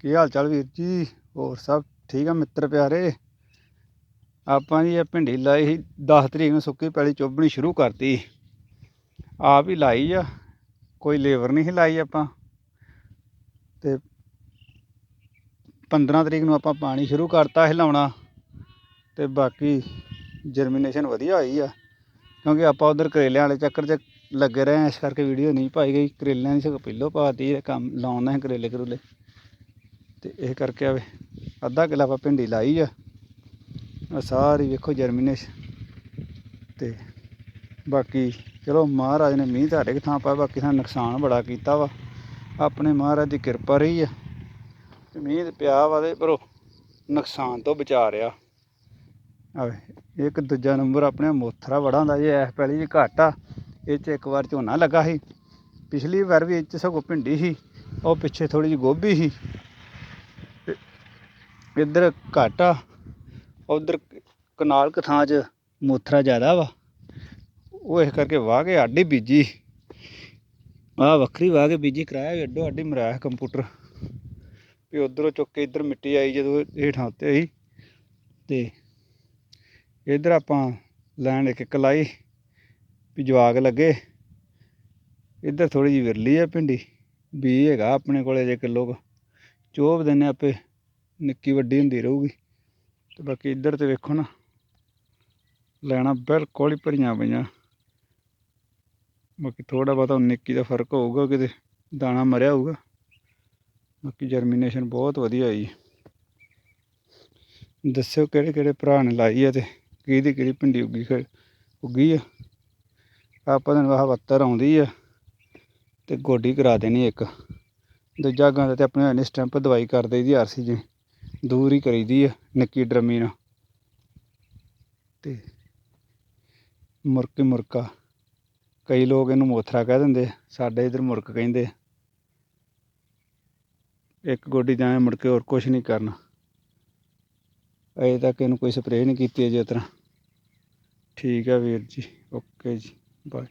ਕੀ ਹਾਲ ਚਾਲ ਵੀਰ ਜੀ? ਹੋਰ ਸਭ ਠੀਕ ਆ ਮਿੱਤਰ ਪਿਆਰੇ? ਆਪਾਂ ਜੀ ਇਹ ਭਿੰਡੀ ਲਾਈ ਸੀ 10 ਤਰੀਕ ਨੂੰ ਸੁੱਕੀ ਪੈਲੀ ਚੁੱਭਣੀ ਸ਼ੁਰੂ ਕਰਤੀ। ਆਪ ਹੀ ਲਾਈ ਆ, ਕੋਈ ਲੇਬਰ ਨਹੀਂ ਸੀ ਲਾਈ ਆਪਾਂ। ਤੇ 15 ਤਰੀਕ ਨੂੰ ਆਪਾਂ ਪਾਣੀ ਸ਼ੁਰੂ ਕਰਤਾ ਹਿਲਾਉਣਾ ਤੇ ਬਾਕੀ ਜਰਮੀਨੇਸ਼ਨ ਵਧੀਆ ਹੋਈ ਆ। ਕਿਉਂਕਿ ਆਪਾਂ ਉਧਰ ਕਰੇਲਿਆਂ ਵਾਲੇ ਚੱਕਰ 'ਚ ਲੱਗੇ ਰਹੇ ਆ, ਇਸ ਕਰਕੇ ਵੀਡੀਓ ਨਹੀਂ ਪਾਈ ਗਈ। ਕਰੇਲਿਆਂ ਦੀ ਸਗੋਂ ਪਹਿਲੋਂ ਪਾਤੀ ਇਹ ਕੰਮ ਲਾਉਣਾ ਹੈ ਕਰੇਲੇ ਕਰੂਲੇ ਤੇ ਇਹ ਕਰਕੇ ਆਵੇ। ਅੱਧਾ ਕਿੱਲਾ ਆਪਾਂ ਭਿੰਡੀ ਲਾਈ ਆ। ਆ ਸਾਰੀ ਵੇਖੋ ਜਰਮੀਨੇਸ਼ਨ ਤੇ ਬਾਕੀ ਚਲੋ ਮਹਾਰਾਜ ਨੇ ਮੀਂਹ ਤੁਹਾਡੇ ਕਿ ਥਾਂ ਪਾਇਆ, ਬਾਕੀ ਸਾਨੂੰ ਨੁਕਸਾਨ ਬੜਾ ਕੀਤਾ ਵਾ। ਆਪਣੇ ਮਹਾਰਾਜ ਦੀ ਕਿਰਪਾ ਰਹੀ ਆ। ਤੇ ਮੀਂਹ ਤੇ ਪਿਆ ਵਾ ਤੇ ਪਰ ਨੁਕਸਾਨ ਤੋਂ ਬਚਾ ਰਿਹਾ। ਆਵੇ, ਇੱਕ ਦੂਜਾ ਨੰਬਰ ਆਪਣੇ ਮੋਥਰਾ ਬੜਾ ਹੁੰਦਾ ਜੇ ਐਸ ਪਹਿਲੀ ਜੀ ਘੱਟ। ਆ ਇਹ 'ਚ ਇੱਕ ਵਾਰ ਝੋਨਾ ਲੱਗਾ ਸੀ। ਪਿਛਲੀ ਵਾਰ ਵੀ ਇਹ 'ਚ ਸਗੋਂ ਭਿੰਡੀ ਸੀ। ਉਹ ਪਿੱਛੇ ਥੋੜੀ ਜਿਹੀ ਗੋਭੀ ਸੀ। ਇੱਧਰ ਘੱਟ ਆ ਉਧਰ ਕਨਾਲ ਕੁ ਥਾਂ 'ਚ ਮੋਥਰਾ ਜ਼ਿਆਦਾ ਵਾ। ਉਹ ਇਸ ਕਰਕੇ ਵਾਹ ਕੇ ਆਡੀ ਬੀਜੀ। ਆ ਵੱਖਰੀ ਵਾਹ ਕੇ ਬੀਜੀ, ਕਰਾਇਆ ਵੀ ਅੱਡੋ ਅੱਡੀ ਮਰਾਇਆ ਕੰਪਿਊਟਰ। ਵੀ ਉਧਰੋਂ ਚੁੱਕ ਕੇ ਇੱਧਰ ਮਿੱਟੀ ਆਈ ਜਦੋਂ ਹੇਠਾਂ ਉੱਤੇ ਆਈ। ਤੇ ਇੱਧਰ ਆਪਾਂ ਲੈਣ ਇੱਕ ਇੱਕ ਲਾਈ, ਵੀ ਜਵਾਗ ਲੱਗੇ। ਇੱਧਰ ਥੋੜੀ ਜਿਹੀ ਵਿਰਲੀ ਆ ਭਿੰਡੀ ਬੀ ਹੈਗਾ ਆਪਣੇ ਕੋਲੇ ਜੇ ਕਿਲੋ ਕੁ। ਚੋਬ ਦਿੰਨੇ ਆਪੇ। ਨਿੱਕੀ ਵੱਡੀ ਹੁੰਦੀ ਰਹੂਗੀ। ਤੇ ਬਾਕੀ ਇੱਧਰ ਤੇ ਵੇਖੋ ਨਾ ਲੈਣਾ ਬਿਲਕੁਲ ਹੀ ਭਰੀਆਂ ਪਈਆਂ। ਬਾਕੀ ਥੋੜਾ ਬਹੁਤਾ ਨਿੱਕੀ ਦਾ ਫ਼ਰਕ ਹੋਊਗਾ, ਕਿਤੇ ਦਾਣਾ ਮਰਿਆ ਹੋਊਗਾ। ਬਾਕੀ ਜਰਮੀਨੇਸ਼ਨ ਬਹੁਤ ਵਧੀਆ ਆਈ ਦੱਸਿਓ ਕਿਹੜੇ ਕਿਹੜੇ ਭਰਾ ਨੇ ਲਾਈ ਆ ਤੇ ਕਿਹਦੀ ਕਿਹੜੀ ਭਿੰਡੀ ਉੱਗੀ ਖੜ ਉੱਗੀ ਆ। ਆਪਾਂ ਨੂੰ ਆਹ ਵੱਤਰ ਆਉਂਦੀ ਆ ਤੇ ਗੋਡੀ ਕਰਾ ਦੇਣੀ ਇੱਕ। ਦੂਜਾ ਗਾਂ ਦਾ ਤੇ ਆਪਣੇ ਨੇ ਸਟੈਂਪ ਦਵਾਈ ਕਰ ਦੇਈਦੀ ਆਰਸੀ ਜੀ। ਦੂਰ ਹੀ ਕਰੀਦੀ ਆ, ਨਿੱਕੀ ਡਰਮੀ ਨਾਲ। ਤੇ ਮੁਰਕੇ ਮੁਰਕਾ, ਕਈ ਲੋਕ ਇਹਨੂੰ ਮੋਥਰਾ ਕਹਿ ਦਿੰਦੇ ਸਾਡੇ ਇਧਰ ਮੁਰਕ ਕਹਿੰਦੇ ਇੱਕ ਗੋਡੀ ਜਾਂ ਮੁੜ ਕੇ ਹੋਰ ਕੁਝ ਨਹੀਂ ਕਰਨਾ। ਅਜੇ ਤੱਕ ਇਹਨੂੰ ਕੋਈ ਸਪਰੇਅ ਨਹੀਂ ਕੀਤੀ ਅਜੇ ਤਰ੍ਹਾਂ। ਠੀਕ ਹੈ ਵੀਰ ਜੀ ਓਕੇ ਜੀ ਬਾਏ